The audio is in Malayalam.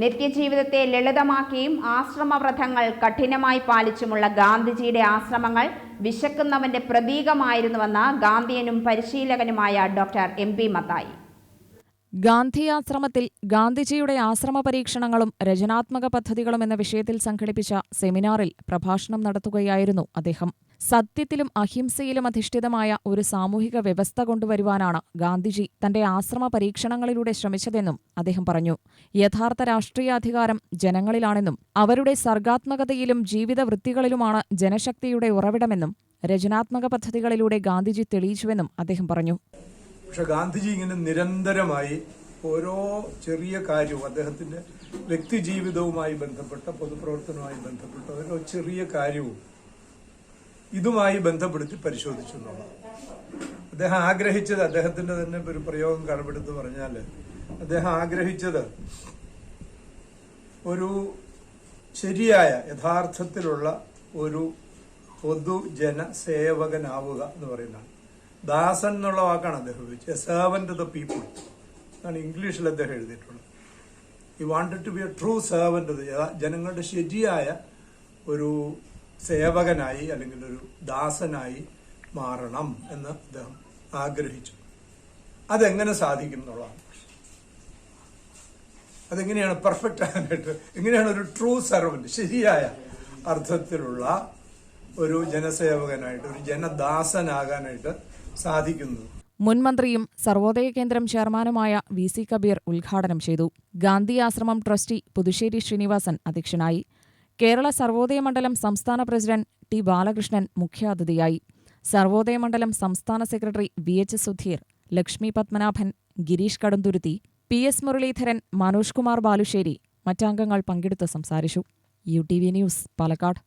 നിത്യജീവിതത്തെ ലളിതമാക്കിയും ആശ്രമവ്രതങ്ങൾ കഠിനമായി പാലിച്ചുമുള്ള ഗാന്ധിജിയുടെ ആശ്രമങ്ങൾ വിശക്കുന്നവന്റെ പ്രതീകമായിരുന്നുവെന്ന് ഗാന്ധിയനും പരിശീലകനുമായ doctor M P Mathai. Gandhi ആശ്രമത്തിൽ ഗാന്ധിജിയുടെ ആശ്രമ പരീക്ഷണങ്ങളും രചനാത്മക പദ്ധതികളും എന്ന വിഷയത്തിൽ സംഘടിപ്പിച്ച സെമിനാറിൽ പ്രഭാഷണം നടത്തുകയായിരുന്നു അദ്ദേഹം. സത്യത്തിലും അഹിംസയിലും അധിഷ്ഠിതമായ ഒരു സാമൂഹിക വ്യവസ്ഥ കൊണ്ടുവരുവാനാണ് ഗാന്ധിജി തന്റെ ആശ്രമ പരീക്ഷണങ്ങളിലൂടെ ശ്രമിച്ചതെന്നും അദ്ദേഹം പറഞ്ഞു. യഥാർത്ഥ രാഷ്ട്രീയാധികാരം ജനങ്ങളിലാണെന്നും അവരുടെ സർഗാത്മകതയിലും ജീവിതവൃത്തികളിലുമാണ് ജനശക്തിയുടെ ഉറവിടമെന്നും രചനാത്മക പദ്ധതികളിലൂടെ ഗാന്ധിജി തെളിയിച്ചുവെന്നും അദ്ദേഹം പറഞ്ഞു. പക്ഷെ ഗാന്ധിജി ഇങ്ങനെ നിരന്തരമായി ഓരോ ചെറിയ കാര്യവും അദ്ദേഹത്തിന്റെ വ്യക്തി ജീവിതവുമായി ബന്ധപ്പെട്ട പൊതുപ്രവർത്തനവുമായി ബന്ധപ്പെട്ട ഓരോ ചെറിയ കാര്യവും ഇതുമായി ബന്ധപ്പെടുത്തി പരിശോധിച്ചു അദ്ദേഹം ആഗ്രഹിച്ചത് അദ്ദേഹത്തിന്റെ തന്നെ ഒരു പ്രയോഗം കടമെടുത്ത് പറഞ്ഞാൽ അദ്ദേഹം ആഗ്രഹിച്ചത് ഒരു ശരിയായ യഥാർത്ഥത്തിലുള്ള ഒരു പൊതുജന സേവകനാവുക എന്ന് പറയുന്നതാണ്. ദാസൻ എന്നുള്ള വാക്കാണ് അദ്ദേഹം ഉപയോഗിച്ചത്. സെർവന്റ് ദ പീപ്പിൾ എന്നാണ് ഇംഗ്ലീഷിൽ അദ്ദേഹം എഴുതിയിട്ടുള്ളത്. ഈ wanted to be a true servant ജനങ്ങളുടെ ശരിയായ ഒരു സേവകനായി അല്ലെങ്കിൽ ഒരു ദാസനായി മാറണം എന്ന് അദ്ദേഹം ആഗ്രഹിച്ചു. അതെങ്ങനെ സാധിക്കും എന്നുള്ളതാണ്. അതെങ്ങനെയാണ് പെർഫെക്റ്റ് ആയിട്ട് എങ്ങനെയാണ് ഒരു ട്രൂ സെർവന്റ് ശരിയായ അർത്ഥത്തിലുള്ള ഒരു ജനസേവകനായിട്ട് ഒരു ജനദാസനാകാനായിട്ട് സാധിക്കുന്നത് മുൻമന്ത്രിയും സർവോദയ കേന്ദ്രം ചെയർമാനുമായ വി സി കബീർ ഉദ്ഘാടനം ചെയ്തു. ഗാന്ധി ആശ്രമം ട്രസ്റ്റി പുതുശ്ശേരി ശ്രീനിവാസൻ അധ്യക്ഷനായി. കേരള സർവോദയ മണ്ഡലം സംസ്ഥാന പ്രസിഡന്റ് ടി ബാലകൃഷ്ണൻ മുഖ്യാതിഥിയായി. സർവോദയ മണ്ഡലം സംസ്ഥാന secretary V H Sudheer Lakshmi Padmanabhan Girish Kaduthuruthy P S Muraleedharan Manoj Kumar Balussery മറ്റംഗങ്ങൾ പങ്കെടുത്ത് സംസാരിച്ചു. U T V news Palakkad.